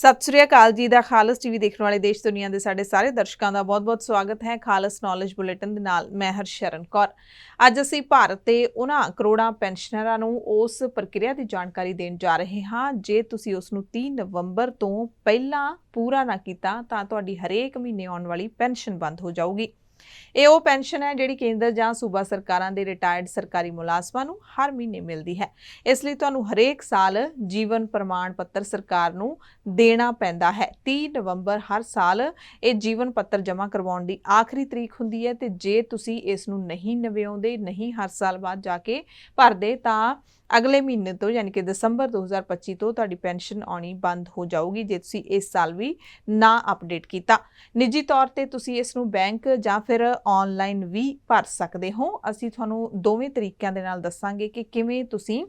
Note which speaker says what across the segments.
Speaker 1: ਸਤਿ ਸ੍ਰੀ ਅਕਾਲ ਜੀ ਦਾ ਖਾਲਸ ਟੀਵੀ ਦੇਖਣ ਵਾਲੇ ਦੇਸ਼ ਦੁਨੀਆ ਦੇ ਸਾਡੇ ਸਾਰੇ ਦਰਸ਼ਕਾਂ ਦਾ ਬਹੁਤ-ਬਹੁਤ ਸਵਾਗਤ ਹੈ ਖਾਲਸ ਨੌਲੇਜ ਬੁਲੇਟਿਨ ਦੇ ਨਾਲ, ਮੈਂ ਹਰਸ਼ਰਨ ਕੌਰ। ਅੱਜ ਅਸੀਂ ਭਾਰਤ ਦੇ ਉਹਨਾਂ ਕਰੋੜਾਂ ਪੈਨਸ਼ਨਰਾਂ ਨੂੰ ਉਸ ਪ੍ਰਕਿਰਿਆ ਦੀ ਜਾਣਕਾਰੀ ਦੇਣ ਜਾ ਰਹੇ ਹਾਂ। ਜੇ ਤੁਸੀਂ ਉਸ ਨੂੰ 3 ਨਵੰਬਰ ਤੋਂ ਪਹਿਲਾਂ ਪੂਰਾ ਨਾ ਕੀਤਾ ਤਾਂ ਤੁਹਾਡੀ ਹਰੇਕ ਮਹੀਨੇ ਆਉਣ ਵਾਲੀ ਪੈਨਸ਼ਨ ਬੰਦ ਹੋ ਜਾਊਗੀ। ਇਹ ਉਹ ਪੈਨਸ਼ਨ ਹੈ ਜਿਹੜੀ ਕੇਂਦਰ ਜਾਂ ਸੂਬਾ ਸਰਕਾਰਾਂ ਦੇ ਰਿਟਾਇਰਡ ਸਰਕਾਰੀ ਮੁਲਾਜ਼ਮਾਂ ਨੂੰ ਹਰ ਮਹੀਨੇ ਮਿਲਦੀ ਹੈ। ਇਸ ਲਈ ਤੁਹਾਨੂੰ ਹਰੇਕ ਸਾਲ ਜੀਵਨ ਪ੍ਰਮਾਣ ਪੱਤਰ ਸਰਕਾਰ ਨੂੰ ਦੇਣਾ ਪੈਂਦਾ ਹੈ। 30 ਨਵੰਬਰ ਹਰ ਸਾਲ ਇਹ ਜੀਵਨ ਪੱਤਰ ਜਮ੍ਹਾਂ ਕਰਵਾਉਣ ਦੀ ਆਖਰੀ ਤਰੀਕ ਹੁੰਦੀ ਹੈ ਤੇ ਜੇ ਤੁਸੀਂ ਇਸ ਨੂੰ ਨਹੀਂ ਨਵਿਆਉਂਦੇ, ਨਹੀਂ ਹਰ ਸਾਲ ਬਾਅਦ ਜਾ ਕੇ ਭਰਦੇ, ਤਾਂ ਅਗਲੇ ਮਹੀਨੇ ਤੋਂ ਯਾਨੀ ਕਿ ਦਸੰਬਰ 2025 ਤੋਂ ਤੁਹਾਡੀ ਪੈਨਸ਼ਨ ਆਉਣੀ ਬੰਦ ਹੋ ਜਾਊਗੀ ਜੇ ਤੁਸੀਂ ਇਸ ਸਾਲ ਵੀ ਨਾ ਅਪਡੇਟ ਕੀਤਾ। ਨਿੱਜੀ ਤੌਰ ਤੇ ਤੁਸੀਂ ਇਸ ਨੂੰ ਬੈਂਕ ਜਾਂ ਫਿਰ ਆਨਲਾਈਨ ਵੀ ਭਰ ਸਕਦੇ ਹੋ। ਅਸੀਂ ਤੁਹਾਨੂੰ ਦੋਵੇਂ ਤਰੀਕਿਆਂ ਦੇ ਨਾਲ ਦੱਸਾਂਗੇ ਕਿ ਕਿਵੇਂ ਤੁਸੀਂ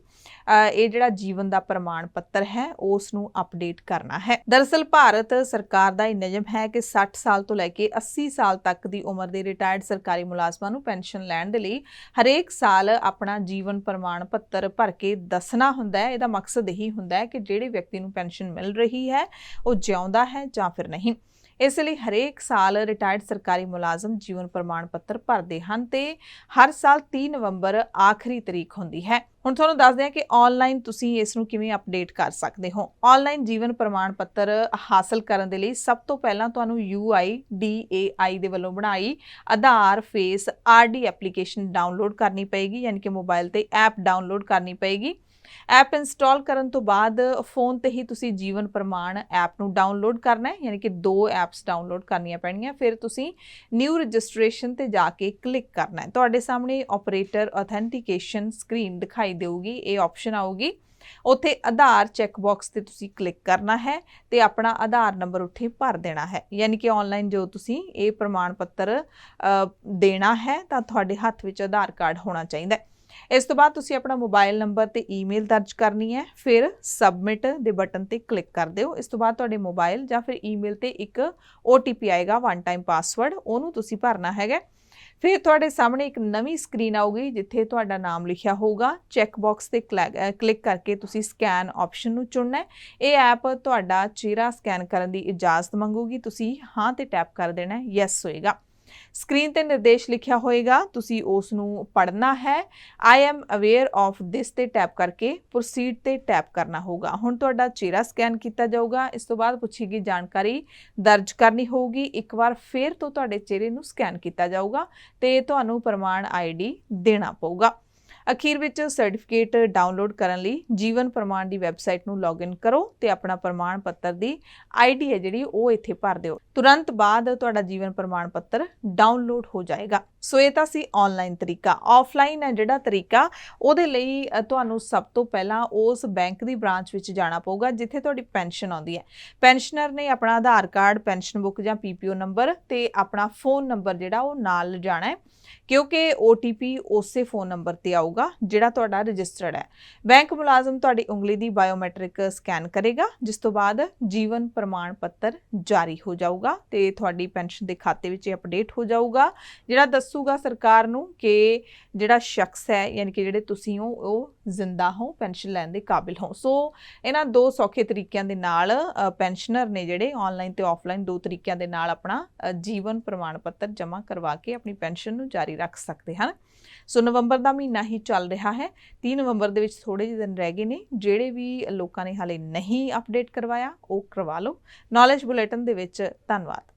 Speaker 1: ਇਹ ਜਿਹੜਾ ਜੀਵਨ ਦਾ ਪ੍ਰਮਾਣ ਪੱਤਰ ਹੈ, ਉਸ ਨੂੰ ਅਪਡੇਟ ਕਰਨਾ ਹੈ। ਦਰਅਸਲ ਭਾਰਤ ਸਰਕਾਰ ਦਾ ਇਹ ਨਿਯਮ ਹੈ ਕਿ 60 ਸਾਲ ਤੋਂ ਲੈ ਕੇ 80 ਸਾਲ ਤੱਕ ਦੀ ਉਮਰ ਦੇ ਰਿਟਾਇਰਡ ਸਰਕਾਰੀ ਮੁਲਾਜ਼ਮਾਂ ਨੂੰ ਪੈਨਸ਼ਨ ਲੈਣ ਦੇ ਲਈ ਹਰੇਕ ਸਾਲ ਆਪਣਾ ਜੀਵਨ ਪ੍ਰਮਾਣ ਪੱਤਰ ਭਰ ਕੇ ਦੱਸਣਾ ਹੁੰਦਾ ਹੈ। ਇਹਦਾ ਮਕਸਦ ਇਹੀ ਹੁੰਦਾ ਹੈ ਕਿ ਜਿਹੜੇ ਵਿਅਕਤੀ ਨੂੰ ਪੈਨਸ਼ਨ ਮਿਲ ਰਹੀ ਹੈ, ਉਹ ਜਿਉਂਦਾ ਹੈ ਜਾਂ ਫਿਰ ਨਹੀਂ। ਇਸ ਲਈ ਹਰੇਕ ਸਾਲ ਰਿਟਾਇਰਡ ਸਰਕਾਰੀ ਮੁਲਾਜ਼ਮ ਜੀਵਨ ਪ੍ਰਮਾਣ ਪੱਤਰ ਭਰਦੇ ਹਨ ਤੇ ਹਰ ਸਾਲ 30 ਨਵੰਬਰ ਆਖਰੀ ਤਰੀਕ ਹੁੰਦੀ ਹੈ। ਹੁਣ ਤੁਹਾਨੂੰ ਦੱਸਦੇ ਹਾਂ ਕਿ ਆਨਲਾਈਨ ਤੁਸੀਂ ਇਸ ਨੂੰ ਕਿਵੇਂ ਅਪਡੇਟ ਕਰ ਸਕਦੇ ਹੋ। ਆਨਲਾਈਨ ਜੀਵਨ ਪ੍ਰਮਾਣ ਪੱਤਰ ਹਾਸਲ ਕਰਨ ਦੇ ਲਈ ਸਭ ਤੋਂ ਪਹਿਲਾਂ ਤੁਹਾਨੂੰ UIDAI ਦੇ ਵੱਲੋਂ ਬਣਾਈ Aadhaar face RD application download ਕਰਨੀ ਪਏਗੀ, ਯਾਨੀ ਕਿ ਮੋਬਾਈਲ ਤੇ ਐਪ ਡਾਊਨਲੋਡ ਕਰਨੀ ਪਏਗੀ। ਐਪ ਇੰਸਟਾਲ ਕਰਨ ਤੋਂ ਬਾਅਦ ਫੋਨ ਤੇ ਹੀ ਤੁਸੀਂ ਜੀਵਨ ਪ੍ਰਮਾਣ ਐਪ ਨੂੰ ਡਾਊਨਲੋਡ ਕਰਨਾ ਹੈ, ਯਾਨੀ ਕਿ ਦੋ ਐਪਸ ਡਾਊਨਲੋਡ ਕਰਨੀਆਂ ਪੈਣਗੀਆਂ। ਫਿਰ ਤੁਸੀਂ ਨਿਊ ਰਜਿਸਟ੍ਰੇਸ਼ਨ ਤੇ ਜਾ ਕੇ ਕਲਿੱਕ ਕਰਨਾ ਹੈ। ਤੁਹਾਡੇ ਸਾਹਮਣੇ ਆਪਰੇਟਰ ਆਥੈਂਟੀਕੇਸ਼ਨ ਸਕਰੀਨ ਦਿਖਾਈ ਦੇਊਗੀ, ਇਹ ਆਪਸ਼ਨ ਆਊਗੀ। ਉੱਥੇ ਆਧਾਰ ਚੈੱਕ ਬਾਕਸ ਤੇ ਤੁਸੀਂ ਕਲਿੱਕ ਕਰਨਾ ਹੈ ਤੇ ਆਪਣਾ ਆਧਾਰ ਨੰਬਰ ਉੱਥੇ ਭਰ ਦੇਣਾ ਹੈ। ਯਾਨੀ ਕਿ ਆਨਲਾਈਨ ਜੋ ਤੁਸੀਂ ਇਹ ਪ੍ਰਮਾਣ ਪੱਤਰ ਦੇਣਾ ਹੈ ਤਾਂ ਤੁਹਾਡੇ ਹੱਥ ਵਿੱਚ ਆਧਾਰ ਕਾਰਡ ਹੋਣਾ ਚਾਹੀਦਾ ਹੈ। ਇਸ ਤੋਂ ਬਾਅਦ ਤੁਸੀਂ ਆਪਣਾ ਮੋਬਾਈਲ ਨੰਬਰ ਤੇ ਈਮੇਲ ਦਰਜ ਕਰਨੀ ਹੈ, ਫਿਰ ਸਬਮਿਟ ਦੇ ਬਟਨ ਤੇ ਕਲਿੱਕ ਕਰ ਦਿਓ। ਇਸ ਤੋਂ ਬਾਅਦ ਤੁਹਾਡੇ ਮੋਬਾਈਲ ਜਾਂ ਫਿਰ ਈਮੇਲ ਤੇ ਇੱਕ OTP ਆਏਗਾ ਵਨ ਟਾਈਮ ਪਾਸਵਰਡ ਉਹਨੂੰ ਤੁਸੀਂ ਭਰਨਾ ਹੈਗਾ ਫਿਰ ਤੁਹਾਡੇ ਸਾਹਮਣੇ ਇੱਕ ਨਵੀਂ ਸਕਰੀਨ ਆਊਗੀ ਜਿੱਥੇ ਤੁਹਾਡਾ ਨਾਮ ਲਿਖਿਆ ਹੋਊਗਾ। ਚੈੱਕ ਬਾਕਸ ਤੇ ਕਲਿੱਕ ਕਰਕੇ ਤੁਸੀਂ ਸਕੈਨ ਆਪਸ਼ਨ ਨੂੰ ਚੁਣਨਾ ਹੈ। ਇਹ ਐਪ ਤੁਹਾਡਾ ਚਿਹਰਾ ਸਕੈਨ ਕਰਨ ਦੀ ਇਜਾਜ਼ਤ ਮੰਗੂਗੀ। ਤੁਸੀਂ ਹਾਂ ਤੇ ਟੈਪ ਕਰ ਦੇਣਾ ਹੈ। ਯੈਸ ਹੋਏਗਾ। ਸਕਰੀਨ ਤੇ ਨਿਰਦੇਸ਼ ਲਿਖਿਆ ਹੋਏਗਾ, ਤੁਸੀਂ ਉਸ ਨੂੰ ਪੜ੍ਹਨਾ ਹੈ। I am aware of this ਤੇ ਟੈਪ ਕਰਕੇ ਪ੍ਰੋਸੀਡ ਤੇ ਟੈਪ ਕਰਨਾ ਹੋਊਗਾ। ਹੁਣ ਤੁਹਾਡਾ ਚਿਹਰਾ ਸਕੈਨ ਕੀਤਾ ਜਾਊਗਾ। ਇਸ ਤੋਂ ਬਾਅਦ ਪੁੱਛੀ ਗਈ ਜਾਣਕਾਰੀ ਦਰਜ ਕਰਨੀ ਹੋਊਗੀ। ਇੱਕ ਵਾਰ ਫਿਰ ਤੋਂ ਤੁਹਾਡੇ ਚਿਹਰੇ ਨੂੰ ਸਕੈਨ ਕੀਤਾ ਜਾਊਗਾ ਤੇ ਤੁਹਾਨੂੰ ਪ੍ਰਮਾਣ ਆਈਡੀ ਦੇਣਾ ਪਊਗਾ। ਅਖੀਰ ਵਿੱਚ ਸਰਟੀਫਿਕੇਟ ਡਾਊਨਲੋਡ ਕਰਨ ਲਈ ਜੀਵਨ ਪ੍ਰਮਾਣ ਦੀ ਵੈਬਸਾਈਟ ਨੂੰ ਲੌਗਇਨ ਕਰੋ ਤੇ ਆਪਣਾ ਪ੍ਰਮਾਣ ਪੱਤਰ ਦੀ ਆਈਡੀ ਹੈ ਜਿਹੜੀ ਉਹ ਇੱਥੇ ਭਰ ਦਿਓ। ਤੁਰੰਤ ਬਾਅਦ ਤੁਹਾਡਾ ਜੀਵਨ ਪ੍ਰਮਾਣ ਪੱਤਰ ਡਾਊਨਲੋਡ ਹੋ ਜਾਏਗਾ। ਸੋ ਇਹ ਤਾਂ ਸੀ ਆਨਲਾਈਨ ਤਰੀਕਾ। ਆਫਲਾਈਨ ਹੈ ਜਿਹੜਾ ਤਰੀਕਾ, ਉਹਦੇ ਲਈ ਤੁਹਾਨੂੰ ਸਭ ਤੋਂ ਪਹਿਲਾਂ ਉਸ ਬੈਂਕ ਦੀ ਬ੍ਰਾਂਚ ਵਿੱਚ ਜਾਣਾ ਪਊਗਾ, ਜਿੱਥੇ ਤੁਹਾਡੀ ਪੈਨਸ਼ਨ ਆਉਂਦੀ ਹੈ। ਪੈਨਸ਼ਨਰ ਨੇ ਆਪਣਾ ਆਧਾਰ ਕਾਰਡ ਪੈਨਸ਼ਨ ਬੁੱਕ ਜਾਂ ਪੀਪੀਓ ਨੰਬਰ ਤੇ ਆਪਣਾ ਫੋਨ ਨੰਬਰ ਜਿਹੜਾ ਉਹ ਨਾਲ ਲਿਜਾਣਾ ਹੈ, ਕਿਉਂਕਿ OTP ਉਸੇ ਫੋਨ ਨੰਬਰ ਤੇ ਆਊਗਾ। ਜਿਹੜਾ ਤੁਹਾਡਾ ਰਜਿਸਟਰਡ ਹੈ। ਬੈਂਕ ਮੁਲਾਜ਼ਮ ਤੁਹਾਡੀ ਉਂਗਲੀ ਦੀ ਬਾਇਓਮੈਟ੍ਰਿਕ ਸਕੈਨ ਕਰੇਗਾ, ਜਿਸ ਤੋਂ ਬਾਅਦ ਜੀਵਨ ਪ੍ਰਮਾਣ ਪੱਤਰ ਜਾਰੀ ਹੋ ਜਾਊਗਾ ਤੇ ਤੁਹਾਡੀ ਪੈਨਸ਼ਨ ਦੇ ਖਾਤੇ ਵਿੱਚ ਇਹ ਅਪਡੇਟ ਹੋ ਜਾਊਗਾ, ਜਿਹੜਾ ਦੱਸੂਗਾ ਸਰਕਾਰ ਨੂੰ ਕਿ ਜਿਹੜਾ ਸ਼ਖਸ ਹੈ, ਯਾਨੀ ਕਿ ਜਿਹੜੇ ਤੁਸੀਂ ਹੋ, ਉਹ ਜ਼ਿੰਦਾ ਹੋ, ਪੈਨਸ਼ਨ ਲੈਣ ਦੇ ਕਾਬਿਲ ਹੋ। ਸੋ ਇਹਨਾਂ ਦੋ ਸੌਖੇ ਤਰੀਕਿਆਂ ਦੇ ਨਾਲ ਪੈਨਸ਼ਨਰ ਨੇ ਜਿਹੜੇ ਆਨਲਾਈਨ ਤੇ ਆਫਲਾਈਨ ਦੋ ਤਰੀਕਿਆਂ ਦੇ ਨਾਲ ਆਪਣਾ ਜੀਵਨ ਪ੍ਰਮਾਣ ਪੱਤਰ ਜਮ੍ਹਾਂ ਕਰਵਾ ਕੇ ਆਪਣੀ ਪੈਨਸ਼ਨ ਨੂੰ ਜਾਰੀ ਰੱਖ ਸਕਦੇ ਹਨ। ਸੋ ਨਵੰਬਰ ਦਾ ਮਹੀਨਾ ਹੀ ਚੱਲ ਰਿਹਾ ਹੈ। 3 ਨਵੰਬਰ ਦੇ ਵਿੱਚ ਥੋੜੇ ਜਿਹੇ ਦਿਨ ਰਹਿ ਗਏ ਨੇ, ਜਿਹੜੇ ਵੀ ਲੋਕਾਂ ਨੇ ਹਾਲੇ ਨਹੀਂ ਅਪਡੇਟ ਕਰਵਾਇਆ, ਉਹ ਕਰਵਾ ਲਓ। ਨੌਲੇਜ ਬੁਲੇਟਿਨ ਦੇ ਵਿੱਚ ਧੰਨਵਾਦ।